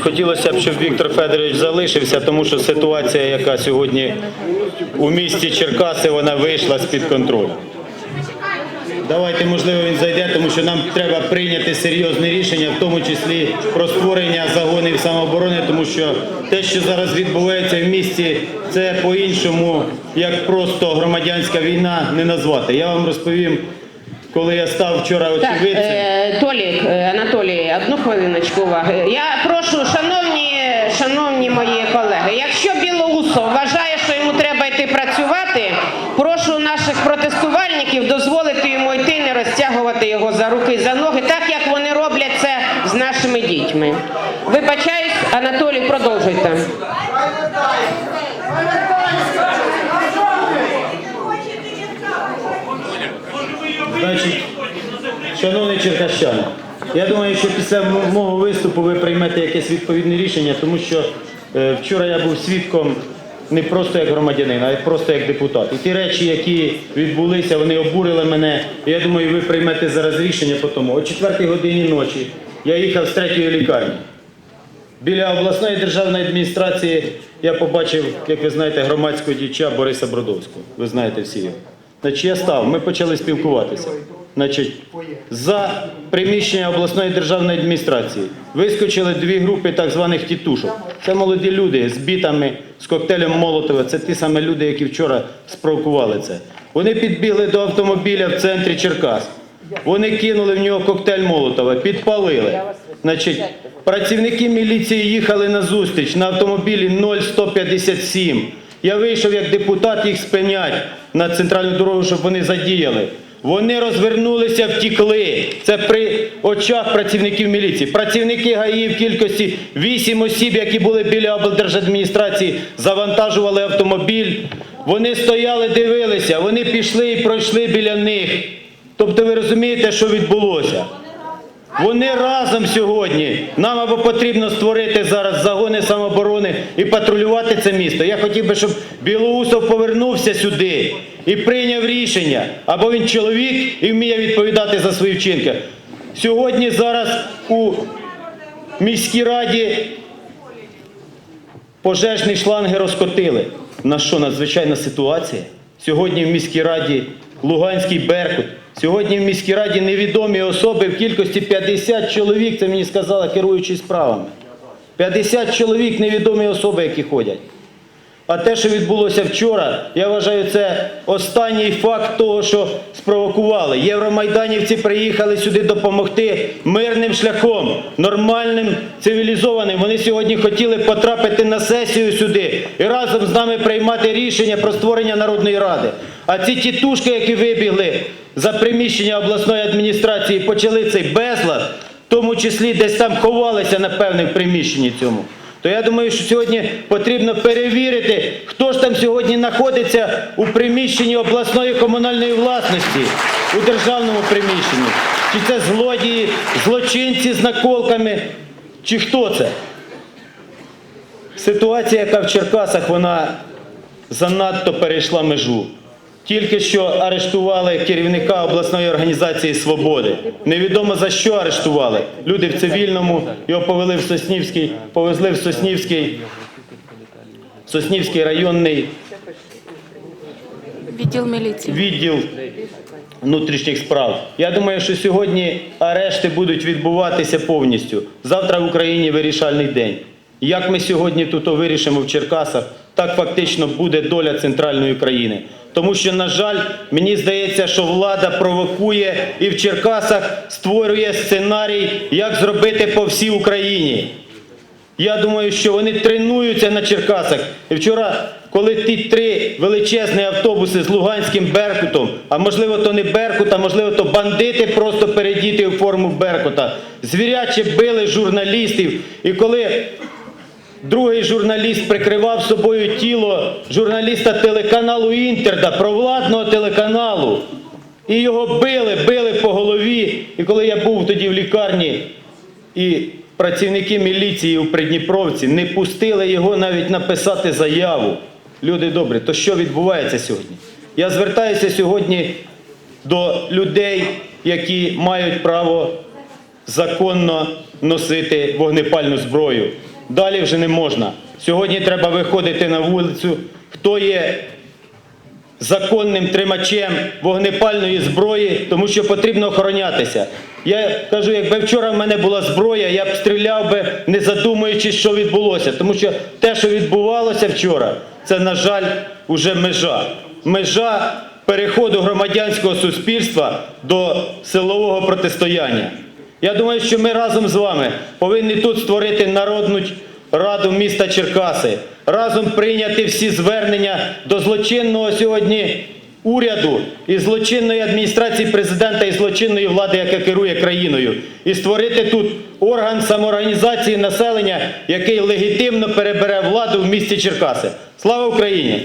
Хотілося б, щоб Віктор Федорович залишився, тому що ситуація, яка сьогодні у місті Черкаси, вона вийшла з-під контролю. Давайте, можливо, він зайде, тому що нам треба прийняти серйозне рішення, в тому числі про створення загонів самооборони, тому що те, що зараз відбувається в місті, це по-іншому, як просто громадянська війна, не назвати. Я вам розповім, коли я став вчора очевидцем. е, Толік, е, Анатолій, одну хвилиночку уваги. Я прошу, шановні, шановні мої колеги, якщо Білоусов вважає, що йому треба йти працювати, прошу наших протестувальників дозволити йому йти, не розтягувати його за руки, за ноги, так як вони роблять це з нашими дітьми. Вибачаюсь, Анатолій, продовжуйте. Значить, шановні черкащани, я думаю, що після мого виступу ви приймете якесь відповідне рішення, тому що е, вчора я був свідком не просто як громадянин, а просто як депутат. І ті речі, які відбулися, вони обурили мене. Я думаю, ви приймете зараз рішення по тому. О 4 годині ночі я їхав з третьої лікарні. Біля обласної державної адміністрації я побачив, як ви знаєте, громадського діяча Бориса Бродовського. Ви знаєте всі його. Значить, я став, ми почали спілкуватися. Значить, за приміщення обласної державної адміністрації вискочили дві групи так званих тітушок. Це молоді люди з бітами, з коктейлем Молотова. Це ті самі люди, які вчора спровокували це. Вони підбігли до автомобіля в центрі Черкас. Вони кинули в нього коктейль Молотова, підпалили. Значить, працівники міліції їхали на зустріч на автомобілі 0157. Я вийшов як депутат їх спинять на центральну дорогу, щоб вони задіяли. Вони розвернулися, втікли. Це при очах працівників міліції. Працівники ГАІ в кількості 8 осіб, які були біля облдержадміністрації, завантажували автомобіль. Вони стояли, дивилися, вони пішли і пройшли біля них. Тобто ви розумієте, що відбулося? Вони разом сьогодні. Нам або потрібно створити зараз загони самооборони і патрулювати це місто. Я хотів би, щоб Білоусов повернувся сюди і прийняв рішення. Або він чоловік і вміє відповідати за свої вчинки. Сьогодні зараз у міській раді пожежні шланги розкотили. На що надзвичайна ситуація? Сьогодні в міській раді Луганський Беркут. Сьогодні в міській раді невідомі особи в кількості 50 чоловік, це мені сказала керуючий справами. 50 чоловік невідомі особи, які ходять. А те, що відбулося вчора, я вважаю, це останній факт того, що спровокували. Євромайданівці приїхали сюди допомогти мирним шляхом, нормальним, цивілізованим. Вони сьогодні хотіли потрапити на сесію сюди і разом з нами приймати рішення про створення Народної Ради. А ці тітушки, які вибігли за приміщення обласної адміністрації, почали цей безлад, в тому числі десь там ховалися, напевне, в приміщенні цьому. То я думаю, що сьогодні потрібно перевірити, хто ж там сьогодні знаходиться у приміщенні обласної комунальної власності, у державному приміщенні. Чи це злодії, злочинці з наколками, чи хто це? Ситуація, яка в Черкасах, вона занадто перейшла межу. Тільки що арештували керівника обласної організації Свободи. Невідомо за що арештували. Люди в цивільному його повели в Соснівський, повезли в Соснівський, Соснівський районний Відділ міліції. відділ внутрішніх справ. Я думаю, що сьогодні арешти будуть відбуватися повністю. Завтра в Україні вирішальний день. Як ми сьогодні тут вирішимо в Черкасах, так фактично буде доля центральної країни. Тому що, на жаль, мені здається, що влада провокує і в Черкасах створює сценарій, як зробити по всій Україні. Я думаю, що вони тренуються на Черкасах. І вчора, коли ті три величезні автобуси з Луганським Беркутом, а можливо, то не Беркут, а можливо, то бандити просто передіти у форму Беркута, звіряче били журналістів. І коли другий журналіст прикривав собою тіло журналіста телеканалу Інтерда, провладного телеканалу, і його били, били по голові. І коли я був тоді в лікарні, і працівники міліції у Придніпровці не пустили його навіть написати заяву. Люди добрі, то що відбувається сьогодні? Я звертаюся сьогодні до людей, які мають право законно носити вогнепальну зброю. Далі вже не можна. Сьогодні треба виходити на вулицю. Хто є законним тримачем вогнепальної зброї, тому що потрібно охоронятися. Я кажу, якби вчора в мене була зброя, я б стріляв би, не задумуючись, що відбулося. Тому що те, що відбувалося вчора, це, на жаль, уже межа. Межа переходу громадянського суспільства до силового протистояння. Я думаю, що ми разом з вами повинні тут створити народну раду міста Черкаси, разом прийняти всі звернення до злочинного сьогодні уряду і злочинної адміністрації президента і злочинної влади, яка керує країною, і створити тут орган самоорганізації населення, який легітимно перебере владу в місті Черкаси. Слава Україні!